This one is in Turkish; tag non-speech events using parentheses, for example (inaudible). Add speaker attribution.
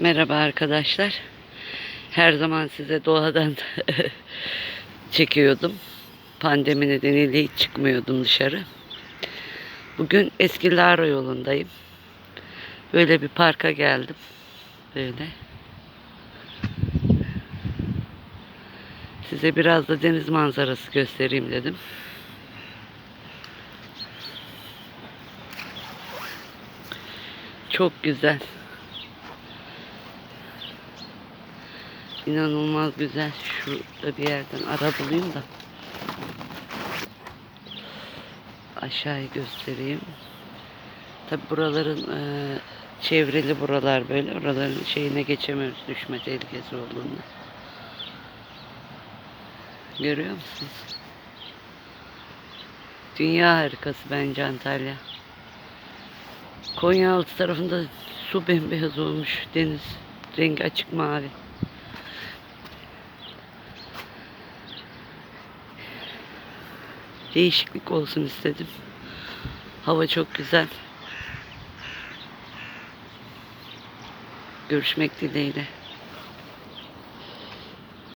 Speaker 1: Merhaba arkadaşlar. Her zaman size doğadan (laughs) çekiyordum. Pandemi nedeniyle hiç çıkmıyordum dışarı. Bugün Eski Lara yolundayım. Böyle bir parka geldim. Böyle. Size biraz da deniz manzarası göstereyim dedim. Çok güzel. İnanılmaz güzel. Şurada bir yerden ara bulayım da. Aşağıyı göstereyim. Tabi buraların e, çevreli buralar böyle. Oraların şeyine geçemiyoruz düşme tehlikesi olduğunda. Görüyor musunuz? Dünya harikası bence Antalya. Konyaaltı tarafında su bembeyaz olmuş. Deniz rengi açık mavi. Değişiklik olsun istedim. Hava çok güzel. Görüşmek dileğiyle.